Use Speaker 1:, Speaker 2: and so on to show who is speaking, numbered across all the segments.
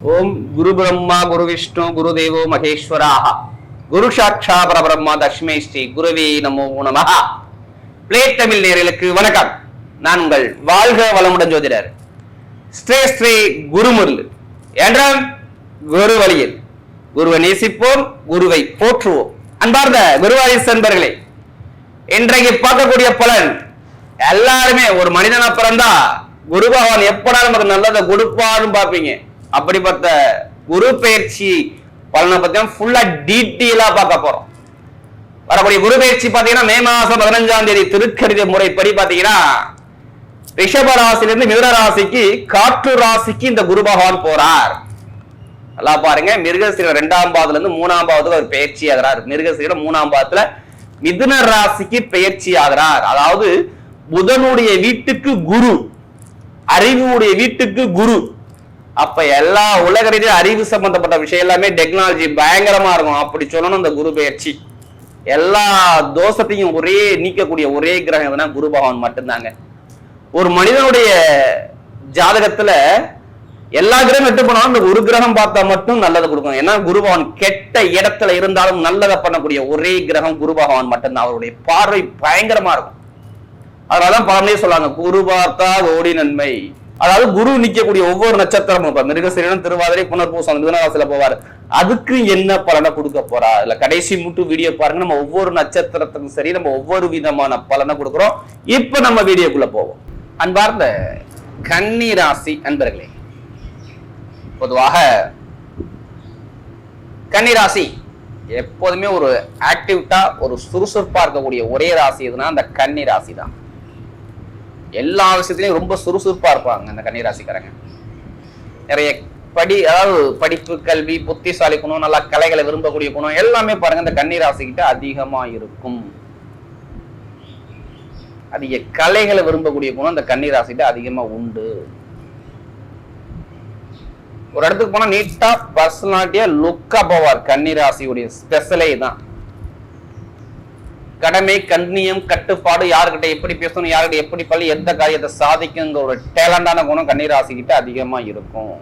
Speaker 1: ஓம் குரு பிரம்மா குரு விஷ்ணு குரு தேவோ மகேஸ்வராக. குரு சாட்சா பரபிரம்மா தஷ்மே ஸ்ரீ குருவே நமோ நமகா பிளே தமிழ் நேர்களுக்கு வணக்கம். நான் உங்கள் வாழ்க வளமுடன் ஜோதிடர் ஸ்ரீ ஸ்ரீ குருமுருள். என்றால் குரு வழியில் குருவை நேசிப்போம் குருவை போற்றுவோம். அன்பார்ந்த குருவாரிஸ் அன்பர்களே இன்றைக்கு பார்க்கக்கூடிய பலன் எல்லாருமே ஒரு மனிதனா பிறந்தா குரு பகவான் எப்படா நமக்கு நல்லதை கொடுப்பான்னு பார்ப்பீங்க. அப்படிப்பட்ட குரு பயிற்சி பலனை பத்தி ஃபுல்லா டீட்டெயிலா பார்க்க போறோம். வரக்கூடிய குரு பயிற்சி பாத்தீங்கன்னா மே மாசம் பதினஞ்சாம் தேதி திருக்கணித முறைப்படி பாத்தீங்கன்னா ரிஷப ராசிலிருந்து மிதுன ராசிக்கு காற்று ராசிக்கு இந்த குரு பகவான் போறார். நல்லா பாருங்க மிருகசீர ரெண்டாம் பாவத்துல இருந்து மூணாம் பாவத்துல ஒரு பயிற்சி ஆகிறார். மிருகசீர மூணாம் பாவத்துல மிதுன ராசிக்கு பயிற்சி ஆகிறார். அதாவது புதனுடைய வீட்டுக்கு குரு அறிவுடைய வீட்டுக்கு குரு. அப்ப எல்லா உலக ரீதியா அறிவு சம்பந்தப்பட்ட விஷயம் எல்லாமே டெக்னாலஜி பயங்கரமா இருக்கும். அப்படி சொல்லணும் இந்த குரு பயிற்சி. எல்லா தோஷத்தையும் ஒரே நீக்கக்கூடிய ஒரே கிரகம் எதுனா குரு பகவான் மட்டும்தாங்க. ஒரு மனிதனுடைய ஜாதகத்துல எல்லா கிரகம் கெட்டு போனாலும் இந்த ஒரு கிரகம் பார்த்தா மட்டும் நல்லதை கொடுக்கும். ஏன்னா குரு பகவான் கெட்ட இடத்துல இருந்தாலும் நல்லதை பண்ணக்கூடிய ஒரே கிரகம் குரு பகவான் மட்டும்தான். அவருடைய பார்வை பயங்கரமா இருக்கும். அதனாலதான் பழமையே சொல்லுவாங்க குரு பார்த்தா ஓடி நன்மை. அதாவது குரு நிக்கக்கூடிய ஒவ்வொரு நட்சத்திரமும் இப்ப மிருகசீரனம் திருவாதிரை புனர்பூசம் மிதனராசில போவார். அதுக்கு என்ன பலனை கொடுக்க போறா? இல்ல கடைசி மூட்டு வீடியோ பாருங்க. நம்ம ஒவ்வொரு நட்சத்திரத்துக்கும் சரி நம்ம ஒவ்வொரு விதமான பலனை கொடுக்குறோம். இப்ப நம்ம வீடியோக்குள்ள போவோம். அன்பார்ந்த கன்னி ராசி அன்பர்களே பொதுவாக கன்னிராசி எப்போதுமே ஒரு ஆக்டிவிட்டா ஒரு சுறுசுறுப்பா இருக்கக்கூடிய ஒரே ராசி எதுனா அந்த கன்னி ராசி தான் எல்லா விஷயத்துலையும் ரொம்ப சுறுசுறுப்பா இருப்பாங்க அந்த கன்னிராசிக்காரங்க. நிறைய படி அதாவது படிப்பு கல்வி புத்திசாலி குணம் நல்லா கலைகளை விரும்பக்கூடிய குணம் எல்லாமே பாருங்க இந்த கன்னிராசிக்கிட்ட அதிகமாக அதிகமா இருக்கும். அதிக கலைகளை விரும்பக்கூடிய குணம் இந்த கன்னி அதிகமாக அதிகமா உண்டு. ஒரு இடத்துக்கு போனா நீட்டாக பர்சனாலிட்டியா லுக்காக போவார். கன்னிராசியுடைய ஸ்பெஷலே தான். கடமை கண்ணியம் கட்டுப்பாடு யாருக்கிட்ட எப்படி பேசணும் யாருக்கிட்ட எப்படி பள்ளி எந்த காரியத்தை சாதிக்குங்கிற ஒரு டேலண்டான குணம் கண்ணீராசிக்கிட்ட அதிகமா இருக்கும்.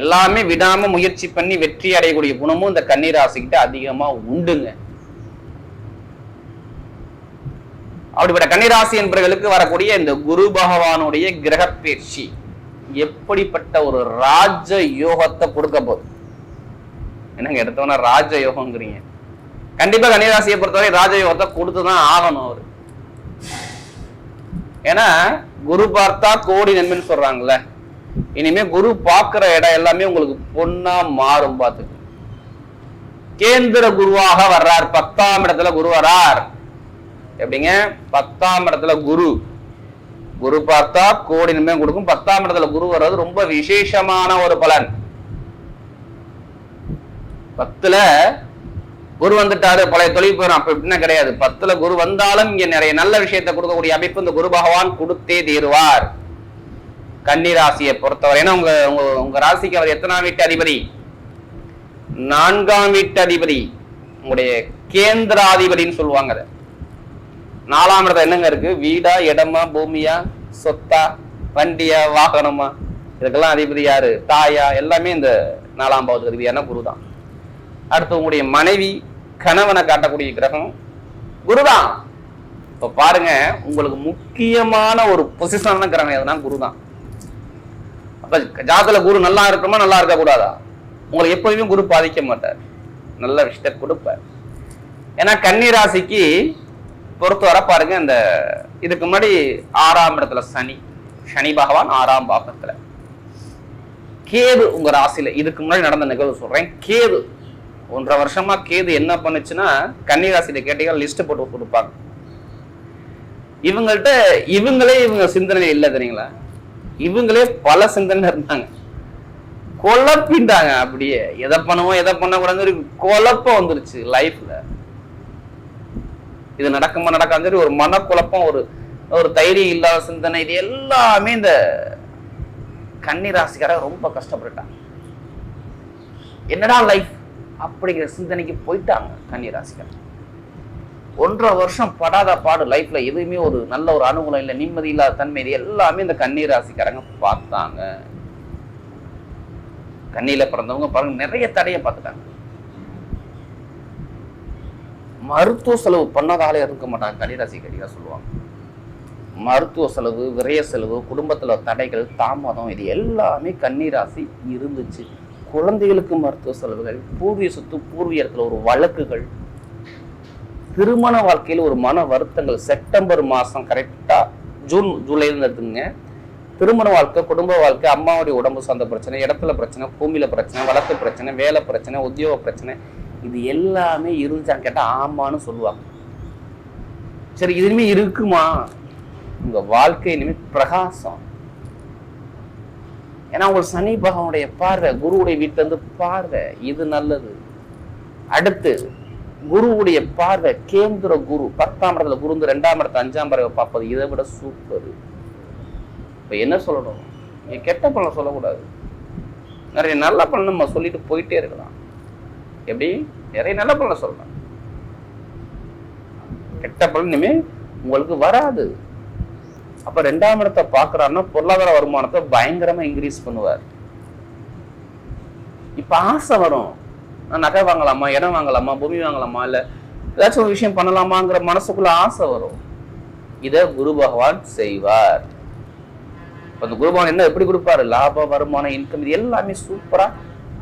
Speaker 1: எல்லாமே விடாம முயற்சி பண்ணி வெற்றி அடையக்கூடிய குணமும் இந்த கன்னிராசி கிட்ட அதிகமா உண்டுங்க. அப்படிப்பட்ட கன்னிராசி என்பவர்களுக்கு வரக்கூடிய இந்த குரு பகவானுடைய கிரக பயிற்சி எப்படிப்பட்ட ஒரு ராஜ யோகத்தை கொடுக்க போகுது? என்னங்க எடுத்தோன்னா ராஜ யோகங்கிறீங்க கண்டிப்பா கன்னிராசியை பொறுத்தவரை ராஜயோகத்தை கொடுத்துதான் ஆகணும் அவரு. ஏன்னா குரு பார்த்தா கோடி நன்மைன்னு சொல்றாங்கல்ல. இனிமே குரு பார்க்கிற இடம் எல்லாமே உங்களுக்கு பொண்ணா மாறும் பார்த்துக்கு கேந்திர குருவாக வர்றார். பத்தாம் இடத்துல குரு வர்றார் எப்படிங்க? பத்தாம் இடத்துல குரு. குரு பார்த்தா கோடி நன்மை கொடுக்கும். பத்தாம் இடத்துல குரு வர்றது ரொம்ப விசேஷமான ஒரு பலன். பத்துல குரு வந்துட்டாரு பழைய தொழில் போயிடும் அப்ப இப்படின்னா கிடையாது. பத்துல குரு வந்தாலும் இங்க நிறைய நல்ல விஷயத்தை கொடுக்கக்கூடிய அமைப்பு இந்த குரு பகவான் கொடுத்தே தீருவார். கன்னி ராசியை பொறுத்தவரை. ஏன்னா உங்க உங்க உங்க ராசிக்கு அவர் எத்தனாம் வீட்டு அதிபதி? நான்காம் வீட்டு அதிபதி. உங்களுடைய கேந்திராதிபதின்னு சொல்லுவாங்க அதை. நாலாம் இடத்துல என்னங்க இருக்கு? வீடா இடமா பூமியா சொத்தா வண்டியா வாகனமா? இதுக்கெல்லாம் அதிபதி யாரு? தாயா? எல்லாமே இந்த நாலாம் பாவத்துக்கு அதிபதியான குரு தான் அடுத்து உங்களுடைய மனைவி கணவனை காட்டக்கூடிய கிரகம் குருதான். இப்ப பாருங்க உங்களுக்கு முக்கியமான ஒரு பொசிஷனான கிரகம் எதுனா குரு தான் அப்ப ஜாதல குரு நல்லா இருக்கணுமா நல்லா இருக்க கூடாதா? உங்களுக்கு குரு பாதிக்க மாட்டார். நல்ல விஷயத்தை கொடுப்பார். ஏன்னா கன்னி ராசிக்கு பொறுத்தவரை பாருங்க இந்த இதுக்கு முன்னாடி ஆறாம் இடத்துல சனி சனி பகவான் ஆறாம் பாகத்துல. கேது உங்க ராசியில இதுக்கு முன்னாடி நடந்த நிகழ்வு சொல்றேன். கேது ஒன்றரை வருஷமா கேது என்ன பண்ணுச்சுன்னா கன்னி ராசியில கேட்டீங்கன்னா லிஸ்ட் போட்டு கொடுப்பாங்க. இவங்கள்ட்ட இவங்களே இவங்க சிந்தனை இல்லை தெரியுங்களா? இவங்களே பல சிந்தனை இருந்தாங்க. குழப்பிட்டாங்க அப்படியே. எதை பண்ணுவோம் எதை பண்ணக்கூடாது குழப்பம் வந்துருச்சு லைஃப்ல இது நடக்குமா நடக்காது சொல்லி ஒரு மனக்குழப்பம் ஒரு ஒரு தைரியம் இல்லாத சிந்தனை இது எல்லாமே இந்த கன்னி ராசிக்காரங்க ரொம்ப கஷ்டப்பட்டுட்டாங்க. என்னடா லைஃப் அப்படிங்கிற சிந்தனைக்கு போயிட்டாங்க கன்னிராசிகள் ஒன்றரை வருஷம் படாத பாடு லைஃப்ல எதுவுமே ஒரு நல்ல ஒரு அனுகூலம் இல்லை நிம்மதி இல்லாத தன்மை இது எல்லாமே இந்த கன்னிராசிக்காரங்க பார்த்தாங்க. கண்ணியில பிறந்தவங்க பாருங்க நிறைய தடையை பார்த்துட்டாங்க. மருத்துவ செலவு பண்ணதாலே இருக்க மாட்டாங்க கன்னிராசி கடிகா சொல்லுவாங்க. மருத்துவ செலவு விரய செலவு குடும்பத்துல தடைகள் தாமதம் இது எல்லாமே கன்னிராசி இருந்துச்சு. குழந்தைகளுக்கு மருத்துவ செலவுகள் பூர்வீக சொத்து பூர்வீகத்தில் ஒரு வழக்குகள் திருமண வாழ்க்கையில் ஒரு மன வருத்தங்கள். செப்டம்பர் மாதம் கரெக்டாக ஜூன் ஜூலைலேருந்து எடுத்துங்க திருமண வாழ்க்கை குடும்ப வாழ்க்கை அம்மாவுடைய உடம்பு சார்ந்த பிரச்சனை இடத்துல பிரச்சனை பூமியில் பிரச்சனை வழக்கு பிரச்சனை வேலை பிரச்சனை உத்தியோக பிரச்சனை இது எல்லாமே இருந்துச்சான்னு கேட்டால் ஆமான்னு சொல்லுவாங்க சரி இது இருக்குமா? உங்கள் வாழ்க்கை இனிமேல் பிரகாசம். ஏன்னா உங்களுக்கு சனி பகவானுடைய பார்வை குருவுடைய வீட்டிலிருந்து பார்வை இது நல்லது. அடுத்து குருவுடைய பார்வை கேந்திர குரு பத்தாம் இடத்துல குரு வந்து ரெண்டாம் இடத்துல அஞ்சாம் பறவை பார்ப்பது இதை விட சூப்பர் இப்போ என்ன சொல்லணும்? நீ கெட்ட பலன் சொல்லக்கூடாது. நிறைய நல்ல பலன் நம்ம சொல்லிட்டு போயிட்டே இருக்கலாம். எப்படி? நிறைய நல்ல பலனை சொல்லலாம். கெட்ட பலன் இனிமேல் உங்களுக்கு வராது. அப்ப ரெண்டாம் இடத்தை பாக்குறாருன்னா பொருளாதார வருமானத்தை பயங்கரமா இன்க்ரீஸ் பண்ணுவார். இப்ப ஆசை வரும். நான் நகை வாங்கலாமா இடம் வாங்கலாமா பூமி வாங்கலாமா இல்ல ஏதாச்சும் ஒரு விஷயம் பண்ணலாமாங்கிற மனசுக்குள்ள ஆசை வரும். இத குரு பகவான் செய்வார். அந்த குரு பகவான் என்ன எப்படி கொடுப்பாரு? லாப வருமானம் இன்கம் இது எல்லாமே சூப்பரா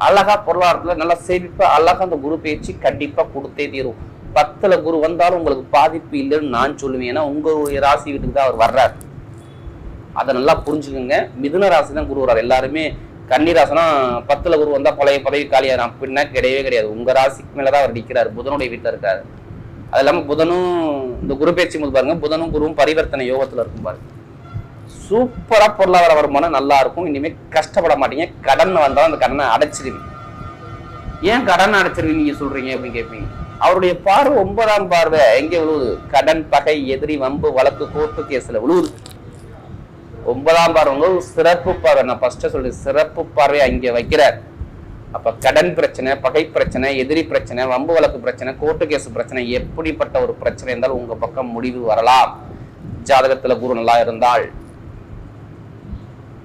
Speaker 1: அழகா பொருளாதாரத்துல நல்லா சேமிப்பா அழகா அந்த குரு பேச்சு கண்டிப்பா கொடுத்தே தீரும். பத்துல குரு வந்தாலும் உங்களுக்கு பாதிப்பு இல்லைன்னு நான் சொல்லுவேன். ஏன்னா உங்களுடைய ராசி வீட்டுக்கு தான் அவர் வர்றாரு. அதை நல்லா புரிஞ்சுக்கோங்க. மிதுன ராசி தான் குரு வர்றாரு. எல்லாருமே கன்னி ராசினா பத்துல குரு வந்தா பழைய பதவி காலியாரு அப்படின்னா கிடையவே கிடையாது. உங்க ராசிக்கு மேலதான் அவர் நிற்கிறார் புதனுடைய வீட்டில் இருக்காரு. அது இல்லாமல் புதனும் இந்த குரு பேச்சு போது பாருங்க புதனும் குருவும் பரிவர்த்தனை யோகத்தில் இருக்கும் பாருங்க. சூப்பராக பொருளாதார வருமானம் நல்லா இருக்கும். இனிமேல் கஷ்டப்பட மாட்டீங்க. கடன் வந்தாலும் அந்த கடனை அடைச்சிருவீங்க. ஏன் கடன் அடைச்சிருவீங்க நீங்க சொல்றீங்க அப்படின்னு கேட்பீங்க அவருடைய பார்வை ஒன்பதாம் பார்வை. எங்கே விழுவுது? கடன் பகை எதிரி வம்பு வழக்கு கோர்ட்டு கேஸில் விழுவுது. ஒன்பதாம் பார்வை வந்து சிறப்பு பார்வை நான் ஃபர்ஸ்ட் சொல்லி சிறப்பு பார்வை அங்கே வைக்கிறார். அப்ப கடன் பிரச்சனை பகை பிரச்சனை எதிரி பிரச்சனை வம்பு வழக்கு பிரச்சனை கோர்ட்டு கேஸ் பிரச்சனை எப்படிப்பட்ட ஒரு பிரச்சனை இருந்தாலும் உங்க பக்கம் முடிவு வரலாம். ஜாதகத்துல குரு நல்லா இருந்தால்.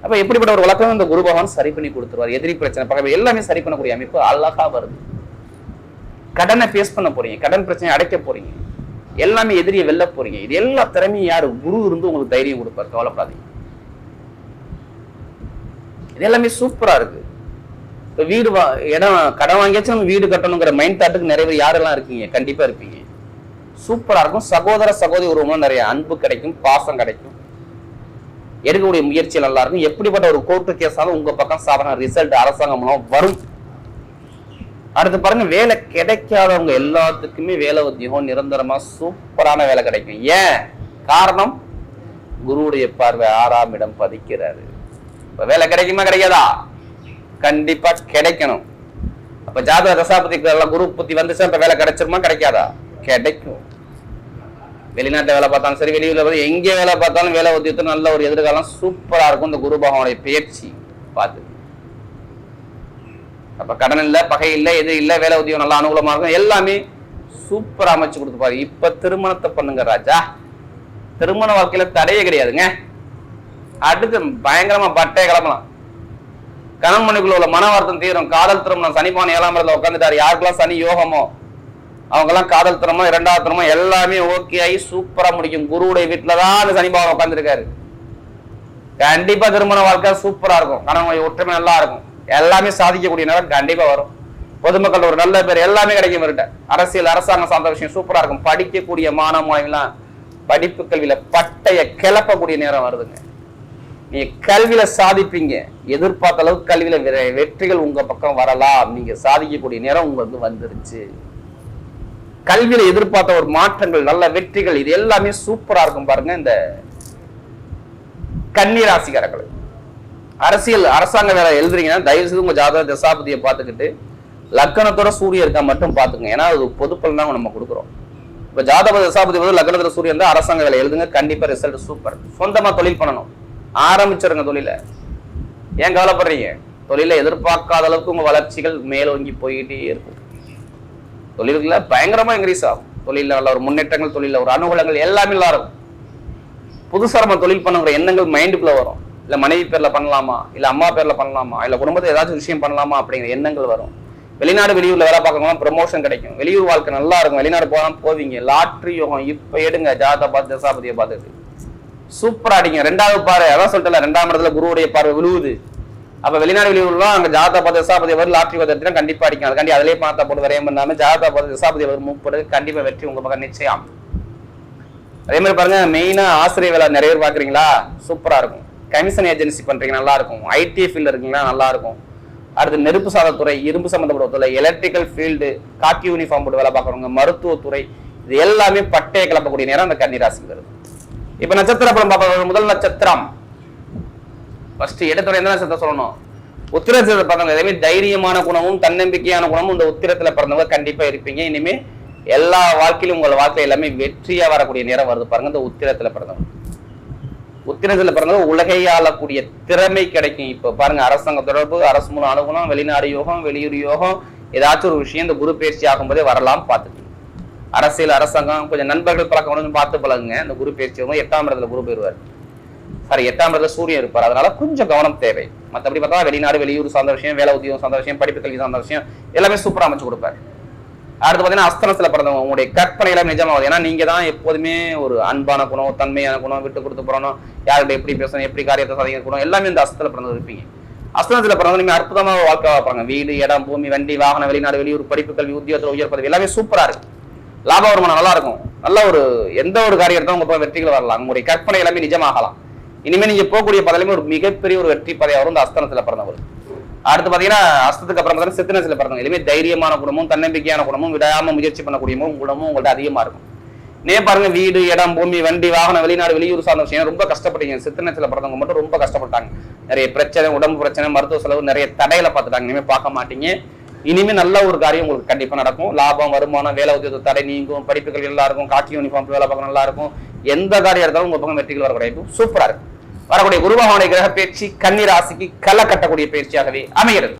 Speaker 1: அப்ப எப்படிப்பட்ட ஒரு வழக்கம் இந்த குரு பகவான் சரி பண்ணி கொடுத்துருவார்? எதிரி பிரச்சனை பகை எல்லாமே சரி பண்ணக்கூடிய அமைப்பு அழகா வருது. கடனை ஃபேஸ் பண்ண போறீங்க கடன் பிரச்சனையை அடைக்க போறீங்க. எல்லாமே எதிரியை வெல்ல போறீங்க. இது எல்லா திறமையும் யாரு? குரு இருந்து உங்களுக்கு தைரியம் கொடுப்பார். கவலைப்படாதீங்க. இது எல்லாமே சூப்பராக இருக்கு. இப்போ வீடு வா இடம் கடன் வாங்கியாச்சும் நம்ம வீடு கட்டணுங்கிற மைண்ட் தாட்டுக்கு நிறைய பேர் யாரெல்லாம் இருக்கீங்க? கண்டிப்பாக இருப்பீங்க. சூப்பராக இருக்கும். சகோதர சகோதரி உருவமாக நிறைய அன்பு கிடைக்கும் பாசம் கிடைக்கும். எடுக்கக்கூடிய முயற்சி நல்லா இருக்கும். எப்படிப்பட்ட ஒரு கோர்ட்டு கேஸாலும் உங்கள் பக்கம் சாதாரண ரிசல்ட் அரசாங்கம் மூலம் வரும். அடுத்து பாருங்க வேலை கிடைக்காதவங்க எல்லாத்துக்குமே வேலை உத்தியோகம் நிரந்தரமா சூப்பரான வேலை கிடைக்கும். ஏன்? காரணம் குருவுடைய பார்வை ஆறாம் இடம் பதிக்கிறாரு. வேலை கிடைக்குமா கிடைக்காதா? கண்டிப்பா கிடைக்கணும். அப்ப ஜாதக தசாபதிக்கு எல்லாம் குரு புத்தி வந்துச்சு இப்ப வேலை கிடைச்சிருமா கிடைக்காதா? கிடைக்கும். வெளிநாட்டில் வேலை பார்த்தாலும் சரி வெளியூர்ல பார்த்து எங்க வேலை பார்த்தாலும் வேலை உத்தியத்தில் நல்ல ஒரு எதிர்காலம் சூப்பரா இருக்கும். இந்த குரு பகவானுடைய பயிற்சி பார்த்து. அப்ப கடன் இல்ல பகை இல்ல எது இல்ல வேலை உத்தியம் நல்லா அனுகூலமா இருக்கும். எல்லாமே சூப்பரா அமைச்சு கொடுத்துப்பாரு இப்ப திருமணத்தை பண்ணுங்க ராஜா. திருமண வாழ்க்கையில தடையே கிடையாதுங்க. அடுத்து பயங்கரமா பட்டே கிளம்பலாம். கணவன் உள்ள மன வருத்தம் தீரும். காதல் திருமணம் சனிபான ஏழாம் இடத்துல உட்காந்துட்டாரு யாருக்கெல்லாம் சனி யோகமோ? அவங்க எல்லாம் காதல் திருமணம் இரண்டாவது திருமணம் எல்லாமே ஓகே ஆகி சூப்பரா முடிக்கும். குருவுடைய வீட்டுலதான் அந்த சனி உட்காந்துருக்காரு கண்டிப்பா திருமண வாழ்க்கை சூப்பரா இருக்கும். கணவன் ஒற்றுமை நல்லா இருக்கும். எல்லாமே சாதிக்கக்கூடிய நேரம் கண்டிப்பா வரும். பொதுமக்கள் ஒரு நல்ல பேர் எல்லாமே கிடைக்கும் வருட்ட அரசியல் அரசாங்கம் சார்ந்த விஷயம் சூப்பரா இருக்கும். படிக்கக்கூடிய மாணவ மாணவிலாம் படிப்பு கல்வியில பட்டைய கிளப்பக்கூடிய நேரம் வருதுங்க. நீங்க கல்வியில சாதிப்பீங்க. எதிர்பார்த்த அளவுக்கு கல்வியில வெற்றிகள் உங்க பக்கம் வரலாம். நீங்க சாதிக்கக்கூடிய நேரம் உங்களுக்கு வந்துருச்சு. கல்வியில எதிர்பார்த்த ஒரு மாற்றங்கள் நல்ல வெற்றிகள் இது எல்லாமே சூப்பரா இருக்கும் பாருங்க இந்த கன்னிராசிக்காரர்கள். அரசியல் அரசாங்க வேலை எழுதுறீங்கன்னா தயவு செய்து உங்க ஜாதக தசாபதியை பார்த்துக்கிட்டு லக்கணத்தோட சூரியன் இருக்கா மட்டும் பார்த்துங்க ஏன்னா அது பொது பலன் தான் நம்ம கொடுக்குறோம். இப்ப ஜாதக தசாபதி வந்து லக்னத்துல சூரியன் தான் அரசாங்க வேலை எழுதுங்க. கண்டிப்பா ரிசல்ட் சூப்பர். சொந்தமா தொழில் பண்ணணும். ஆரம்பிச்சிருங்க தொழில. ஏன் கவலைப்படுறீங்க? தொழில எதிர்பார்க்காத அளவுக்கு உங்க வளர்ச்சிகள் மேலோங்கி போய்கிட்டே இருக்கும். தொழில்கள பயங்கரமா இன்க்ரீஸ் ஆகும். தொழில நல்ல ஒரு முன்னேற்றங்கள் தொழில ஒரு அனுகூலங்கள் எல்லாமே இருக்கும் புதுசாக நம்ம தொழில் பண்ணுங்கிற எண்ணங்கள் மைண்டுக்குள்ள வரும். இல்லை மனைவி பேரில் பண்ணலாமா? இல்லை அம்மா பேரில் பண்ணலாமா? இல்லை குடும்பத்தை ஏதாச்சும் விஷயம் பண்ணலாமா? அப்படிங்கிற எண்ணங்கள் வரும். வெளிநாடு வெளியூரில் வேலை பார்க்கறவங்க ப்ரமோஷன் கிடைக்கும். வெளியூர் வாழ்க்கை நல்லா இருக்கும். வெளிநாடு போகலாம் போவீங்க. லாட்ரி யோகம். இப்போ எடுங்க. ஜாதா பார்த்து தசாபதியை பார்த்துட்டு. சூப்பரா அடிங்க. ரெண்டாவது பாரு அதான் சொல்லிட்டல ரெண்டாம் இடத்துல குருவுடைய பார்வை விழுவுது. அப்ப வெளிநாடு வெளியூர்லாம் அங்க ஜாதா பார்த்து தசாபதி அவர் லாட்ரி பதத்தினா கண்டிப்பா அடிக்கும் அதுக்காண்டி அதிலே பார்த்தா போட்டு வரையும் பண்ணாம ஜாதா பார்த்து தசாபதி அவர் மூவ் கண்டிப்பா வெற்றி உங்க பக்கம் நிச்சயம். அதே மாதிரி பாருங்க மெயினா ஆசிரியர் வேலை நிறைய பேர் பாக்குறீங்களா சூப்பரா இருக்கும். கமிஷன் ஏஜென்சி பண்றீங்க நல்லா இருக்கும். ஐடி ஃபீல்டு இருக்கீங்களா? நல்லா இருக்கும். அடுத்து நெருப்பு சாதத்துறை இரும்பு சம்பந்தப்பட்ட துறை எலக்ட்ரிக்கல் ஃபீல்டு காக்கி யூனிஃபார்ம் போட்டு வேலை பார்க்குறவங்க மருத்துவத்துறை இது எல்லாமே பட்டையை கிளப்பக்கூடிய நேரம் அந்த கன்னிராசிங்கிறது இப்ப நட்சத்திர படம் பார்ப்போம். முதல் நட்சத்திரம். ஃபர்ஸ்ட் எடுத்துறை எந்த நட்சத்திரம் சொல்லணும்? உத்திரத்தில் பிறந்தவங்க எதுவுமே தைரியமான குணமும் தன்னம்பிக்கையான குணமும் இந்த உத்திரத்துல பிறந்தவங்க கண்டிப்பா இருப்பீங்க. இனிமே எல்லா வாழ்க்கையிலும் உங்கள் வாழ்க்கை எல்லாமே வெற்றியா வரக்கூடிய நேரம் வருது பாருங்க. இந்த உத்திரத்துல பிறந்தவங்க. உத்திரத்துல பிறந்தவங்க உலகை ஆளக்கூடிய திறமை கிடைக்கும். இப்ப பாருங்க அரசாங்க தொடர்பு அரசு மூலம் அனுகூலம் வெளிநாடு யோகம் வெளியூர் யோகம் ஏதாச்சும் ஒரு விஷயம் இந்த குரு பயிற்சி ஆகும்போதே வரலாம் பார்த்துட்டு அரசியல் அரசாங்கம் கொஞ்சம் நண்பர்கள் பழக்கம் கொஞ்சம் பார்த்து பழகுங்க. இந்த குரு பயிற்சி எட்டாம் இடத்துல குரு போயிடுவார். சாரி எட்டாம் இடத்துல சூரியன் இருப்பார். அதனால கொஞ்சம் கவனம் தேவை. மற்றபடி பார்த்தா வெளிநாடு வெளியூர் சார்ந்த விஷயம் வேலை உத்தியோகம் சார்ந்த விஷயம் படிப்பு கல்வி சார்ந்த விஷயம் எல்லாமே சூப்பராக அமைச்சு கொடுப்பாரு. அடுத்து பார்த்தீங்கன்னா அஸ்தனத்தில் பிறந்தவங்க உங்களுடைய கற்பனையில நிஜமாகுது ஏன்னா நீங்கள் தான் எப்போதுமே ஒரு அன்பான குணம் தன்மையான குணம் விட்டு கொடுத்து போறணும். யார்கிட்ட எப்படி பேசணும் எப்படி காரியத்தை சாதிக்க குணம் எல்லாமே இந்த அஸ்தத்தில் பிறந்தது இருப்பீங்க. அஸ்தனத்தில் பிறந்தவங்க நீங்கள் அற்புதமாக வாழ்க்கை பார்ப்பாங்க வீடு இடம் பூமி வண்டி வாகனம் வெளிநாடு வெளியூர் படிப்பு கல்வி உத்தியோகத்தில் உயர் பதவி எல்லாமே சூப்பராக இருக்குது லாப வருமானம் நல்லா இருக்கும் நல்ல ஒரு எந்த ஒரு காரியத்தை உங்க போய் வெற்றிகள் வரலாம். உங்களுடைய கற்பனை எல்லாமே நிஜமாகலாம். இனிமே நீங்க போகக்கூடிய பதவியுமே ஒரு மிகப்பெரிய ஒரு வெற்றி பதவியாக வரும் இந்த அஸ்தனத்துல பிறந்தவர். அடுத்து பாத்தீங்கன்னா அஸ்தத்துக்கு அப்புறம் பார்த்தீங்கன்னா சித்தனத்துல பிறந்தவங்க. எல்லாமே தைரியமான குணமும் தன்னம்பிக்கையான குணமும் விடாம முயற்சி பண்ணக்கூடிய குணமும் உங்கள்ட்ட அதிகமா இருக்கும். நே பாருங்க வீடு இடம் பூமி வண்டி வாகனம் வெளிநாடு வெளியூர் சார்ந்த விஷயம் ரொம்ப கஷ்டப்பட்டீங்க. சித்தனத்துல பிறந்தவங்க மட்டும் ரொம்ப கஷ்டப்பட்டாங்க. நிறைய பிரச்சனை உடம்பு பிரச்சனை மருத்துவ செலவு நிறைய தடையில பார்த்துட்டாங்க. இனிமே பார்க்க மாட்டீங்க. இனிமே நல்ல ஒரு காரியம் உங்களுக்கு கண்டிப்பா நடக்கும். லாபம் வருமானம் வேலை உத்தியோக தடை நீங்கும் படிப்புகள் நல்லா இருக்கும் காக்கி யூனிஃபார்ம் வேலை பார்க்க நல்லா இருக்கும் எந்த காரியம் இருந்தாலும் உங்க பக்கம் வெற்றிகள் வரக்கூடிய சூப்பரா இருக்கும் வரக்கூடிய குருபகவானுடைய கிரக பயிற்சி கன்னி ராசிக்கு களை கட்டக்கூடிய பயிற்சியாகவே அமைகிறது.